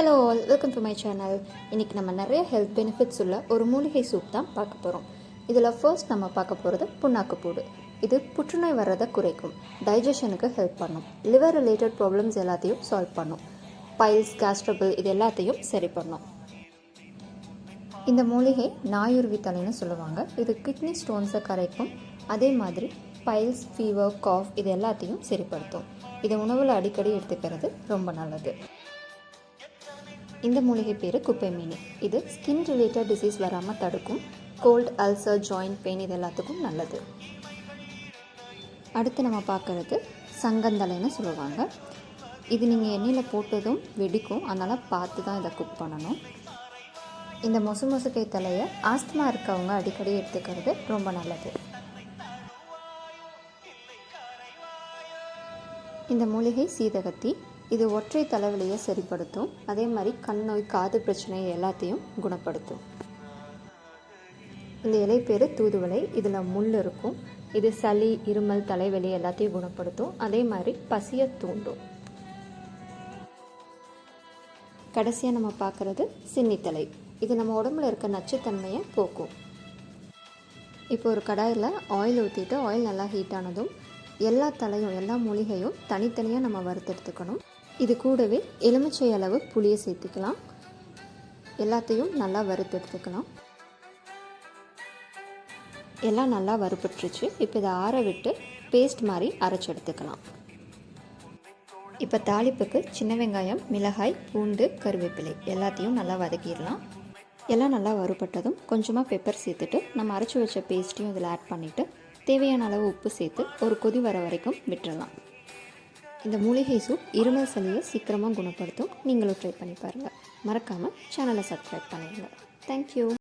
Hello all welcome to my channel இன்றைக்கி நம்ம நிறைய ஹெல்த் பெனிஃபிட்ஸ் உள்ள ஒரு மூலிகை சூப் தான் பார்க்க போகிறோம் இதில் ஃபர்ஸ்ட் நம்ம பார்க்க போகிறது புண்ணாக்குப்பூடு இது புற்றுநோய் வர்றதை குறைக்கும். டைஜஷனுக்கு ஹெல்ப் பண்ணும். லிவர் ரிலேட்டட் ப்ராப்ளம்ஸ் எல்லாத்தையும் சால்வ் பண்ணும். பைல்ஸ் கேஸ்ட்ரபிள் இது எல்லாத்தையும் சரி பண்ணும். இந்த மூலிகை நாயுருவி தலைன்னு சொல்லுவாங்க. இது கிட்னி ஸ்டோன்ஸை கரைக்கும். அதே மாதிரி பைல்ஸ் ஃபீவர் காஃப் இது எல்லாத்தையும் சரிப்படுத்தும். இதை உணவில் அடிக்கடி எடுத்துக்கிறது ரொம்ப நல்லது. இந்த மூலிகை பேர் குப்பை மீன் இது ஸ்கின் ரிலேட்டட் டிசீஸ் வராமல் தடுக்கும். கோல்ட் அல்சர் ஜாயிண்ட் பெயின் இது எல்லாத்துக்கும் நல்லது. அடுத்து நம்ம பார்க்குறது சங்கந்தலைன்னு சொல்லுவாங்க. இது நீங்கள் எண்ணெயில் போட்டதும் வெடிக்கும். அதனால் பார்த்து தான் இதை குக் பண்ணணும். இந்த மொசு மொசுக்கை தலையை ஆஸ்துமா இருக்கவங்க அடிக்கடி எடுத்துக்கிறது ரொம்ப நல்லது. இந்த மூலிகை சீதகத்தி இது ஒற்றை தலைவலியை சரிப்படுத்தும். அதே மாதிரி கண் நோய் காது பிரச்சனை எல்லாத்தையும் குணப்படுத்தும். இந்த இலை பேர் தூதுவளை இதில் முள் இருக்கும். இது சளி இருமல் தலைவலி எல்லாத்தையும் குணப்படுத்தும். அதே மாதிரி பசியை தூண்டும். கடைசியாக நம்ம பார்க்குறது சின்னித்தலை. இது நம்ம உடம்புல இருக்க நச்சுத்தன்மையை போக்கும். இப்போ ஒரு கடாயில் ஆயில் ஊற்றிட்டு ஆயில் நல்லா ஹீட் ஆனதும் எல்லா தலையும் எல்லா மூலிகையும் தனித்தனியாக நம்ம வறுத்தெடுத்துக்கணும் இது கூடவே எலுமிச்சை அளவு புளியை சேர்த்துக்கலாம். எல்லாத்தையும் நல்லா வறுத்தெடுத்துக்கலாம் எல்லாம் நல்லா வறுபட்டுருச்சு. இப்போ இதை ஆற விட்டு பேஸ்ட் மாதிரி அரைச்சி எடுத்துக்கலாம். இப்போ தாளிப்புக்கு சின்ன வெங்காயம் மிளகாய் பூண்டு கருவேப்பிலை எல்லாத்தையும் நல்லா வதக்கிடலாம். எல்லாம் நல்லா வறுபட்டதும் கொஞ்சமாக பெப்பர் சேர்த்துட்டு நம்ம அரைச்சி வச்ச பேஸ்ட்டையும் இதில் ஆட் பண்ணிவிட்டு தேவையான அளவு உப்பு சேர்த்து ஒரு கொதி வர வரைக்கும் விட்டுறலாம். இந்த மூலிகை சூப் இருமல் சளியை சீக்கிரமாக குணப்படுத்தும். நீங்களும் ட்ரை பண்ணி பாருங்கள் மறக்காமல் சேனலை சப்ஸ்கிரைப் பண்ணிடுங்க. தேங்க்யூ